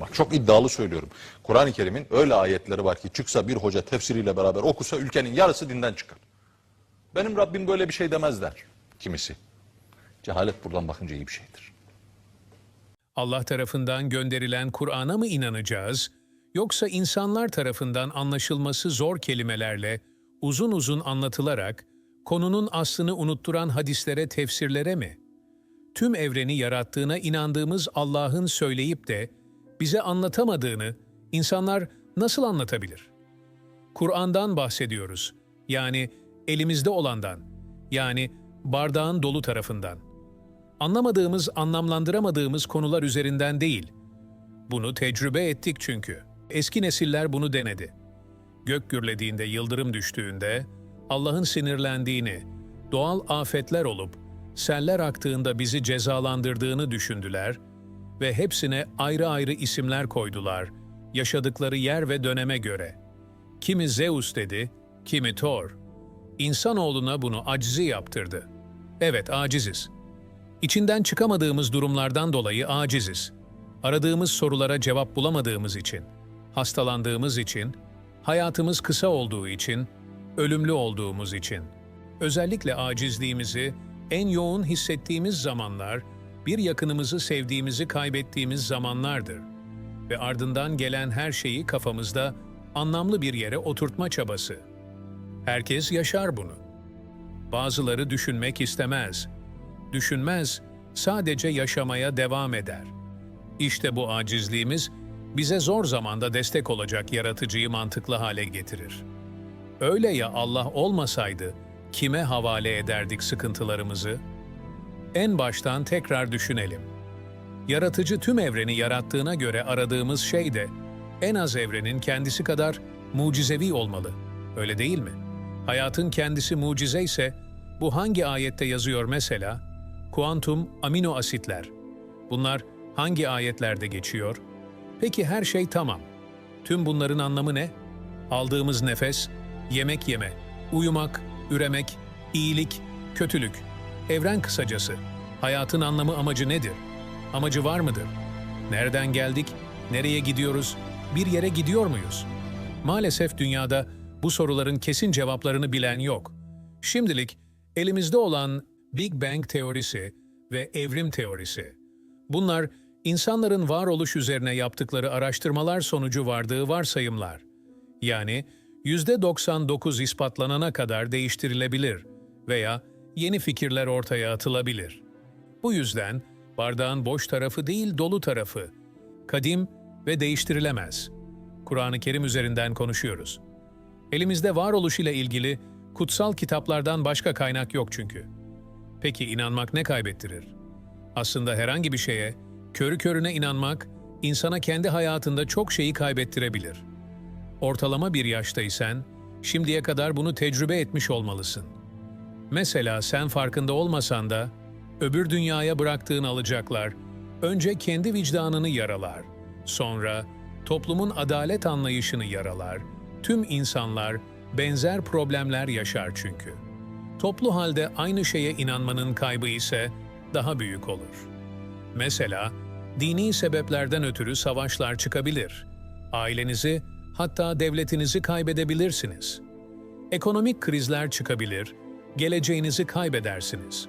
Bak çok iddialı söylüyorum. Kur'an-ı Kerim'in öyle ayetleri var ki çıksa bir hoca tefsiriyle beraber okusa ülkenin yarısı dinden çıkar. Benim Rabbim böyle bir şey demez der kimisi. Cehalet buradan bakınca iyi bir şeydir. Allah tarafından gönderilen Kur'an'a mı inanacağız, yoksa insanlar tarafından anlaşılması zor kelimelerle, uzun uzun anlatılarak, konunun aslını unutturan hadislere, tefsirlere mi? Tüm evreni yarattığına inandığımız Allah'ın söyleyip de bize anlatamadığını insanlar nasıl anlatabilir? Kur'an'dan bahsediyoruz. Yani elimizde olandan. Yani bardağın dolu tarafından anlamadığımız, anlamlandıramadığımız konular üzerinden değil. Bunu tecrübe ettik çünkü. Eski nesiller bunu denedi. Gök gürlediğinde, yıldırım düştüğünde, Allah'ın sinirlendiğini, doğal afetler olup, seller aktığında bizi cezalandırdığını düşündüler ve hepsine ayrı ayrı isimler koydular, yaşadıkları yer ve döneme göre. Kimi Zeus dedi, kimi Thor. İnsanoğluna bunu aczi yaptırdı. Evet, aciziz. İçinden çıkamadığımız durumlardan dolayı aciziz. Aradığımız sorulara cevap bulamadığımız için, hastalandığımız için, hayatımız kısa olduğu için, ölümlü olduğumuz için. Özellikle acizliğimizi en yoğun hissettiğimiz zamanlar, bir yakınımızı sevdiğimizi kaybettiğimiz zamanlardır. Ve ardından gelen her şeyi kafamızda anlamlı bir yere oturtma çabası. Herkes yaşar bunu. Bazıları düşünmek istemez. Düşünmez, sadece yaşamaya devam eder. İşte bu acizliğimiz bize zor zamanda destek olacak yaratıcıyı mantıklı hale getirir. Öyle ya Allah olmasaydı kime havale ederdik sıkıntılarımızı? En baştan tekrar düşünelim. Yaratıcı tüm evreni yarattığına göre aradığımız şey de en az evrenin kendisi kadar mucizevi olmalı. Öyle değil mi? Hayatın kendisi mucize ise bu hangi ayette yazıyor mesela? Kuantum amino asitler. Bunlar hangi ayetlerde geçiyor? Peki her şey tamam. Tüm bunların anlamı ne? Aldığımız nefes, yemek yeme, uyumak, üremek, iyilik, kötülük. Evren kısacası. Hayatın anlamı amacı nedir? Amacı var mıdır? Nereden geldik? Nereye gidiyoruz? Bir yere gidiyor muyuz? Maalesef dünyada bu soruların kesin cevaplarını bilen yok. Şimdilik elimizde olan Big Bang teorisi ve evrim teorisi. Bunlar insanların varoluş üzerine yaptıkları araştırmalar sonucu vardığı varsayımlar. Yani %99 ispatlanana kadar değiştirilebilir veya yeni fikirler ortaya atılabilir. Bu yüzden bardağın boş tarafı değil dolu tarafı, kadim ve değiştirilemez. Kur'an-ı Kerim üzerinden konuşuyoruz. Elimizde varoluş ile ilgili kutsal kitaplardan başka kaynak yok çünkü. Peki inanmak ne kaybettirir? Aslında herhangi bir şeye, körü körüne inanmak, insana kendi hayatında çok şeyi kaybettirebilir. Ortalama bir yaştaysan, şimdiye kadar bunu tecrübe etmiş olmalısın. Mesela sen farkında olmasan da, öbür dünyaya bıraktığın alacaklar, önce kendi vicdanını yaralar, sonra toplumun adalet anlayışını yaralar, tüm insanlar benzer problemler yaşar çünkü. Toplu halde aynı şeye inanmanın kaybı ise daha büyük olur. Mesela dini sebeplerden ötürü savaşlar çıkabilir. Ailenizi hatta devletinizi kaybedebilirsiniz. Ekonomik krizler çıkabilir, geleceğinizi kaybedersiniz.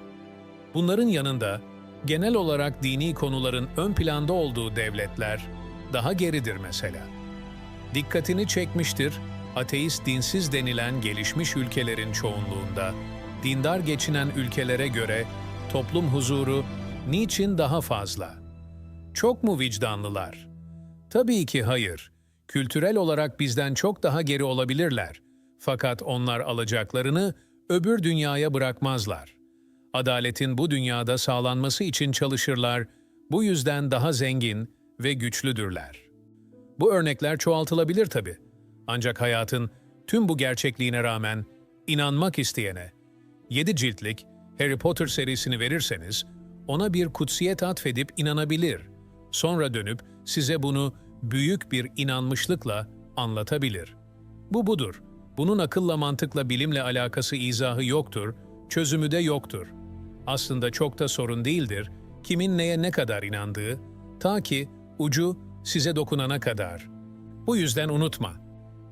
Bunların yanında genel olarak dini konuların ön planda olduğu devletler daha geridir mesela. Dikkatini çekmiştir, ateist dinsiz denilen gelişmiş ülkelerin çoğunluğunda, dindar geçinen ülkelere göre toplum huzuru niçin daha fazla? Çok mu vicdanlılar? Tabii ki hayır. Kültürel olarak bizden çok daha geri olabilirler. Fakat onlar alacaklarını öbür dünyaya bırakmazlar. Adaletin bu dünyada sağlanması için çalışırlar, bu yüzden daha zengin ve güçlüdürler. Bu örnekler çoğaltılabilir tabii. Ancak hayatın tüm bu gerçekliğine rağmen inanmak isteyene, 7 ciltlik Harry Potter serisini verirseniz, ona bir kutsiyet atfedip inanabilir. Sonra dönüp size bunu büyük bir inanmışlıkla anlatabilir. Bu budur. Bunun akılla mantıkla bilimle alakası izahı yoktur. çözümü de yoktur. Aslında çok da sorun değildir, kimin neye ne kadar inandığı, ta ki ucu size dokunana kadar. Bu yüzden unutma,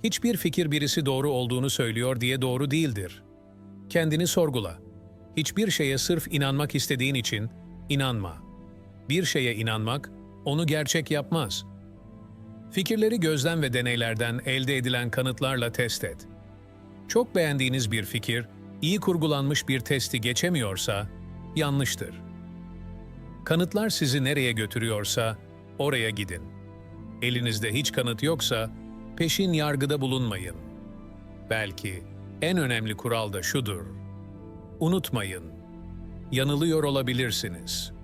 hiçbir fikir birisi doğru olduğunu söylüyor diye doğru değildir. Kendini sorgula. Hiçbir şeye sırf inanmak istediğin için inanma. Bir şeye inanmak onu gerçek yapmaz. Fikirleri gözlem ve deneylerden elde edilen kanıtlarla test et. Çok beğendiğiniz bir fikir, iyi kurgulanmış bir testi geçemiyorsa yanlıştır. Kanıtlar sizi nereye götürüyorsa oraya gidin. Elinizde hiç kanıt yoksa peşin yargıda bulunmayın. Belki en önemli kural da şudur. Unutmayın. Yanılıyor olabilirsiniz.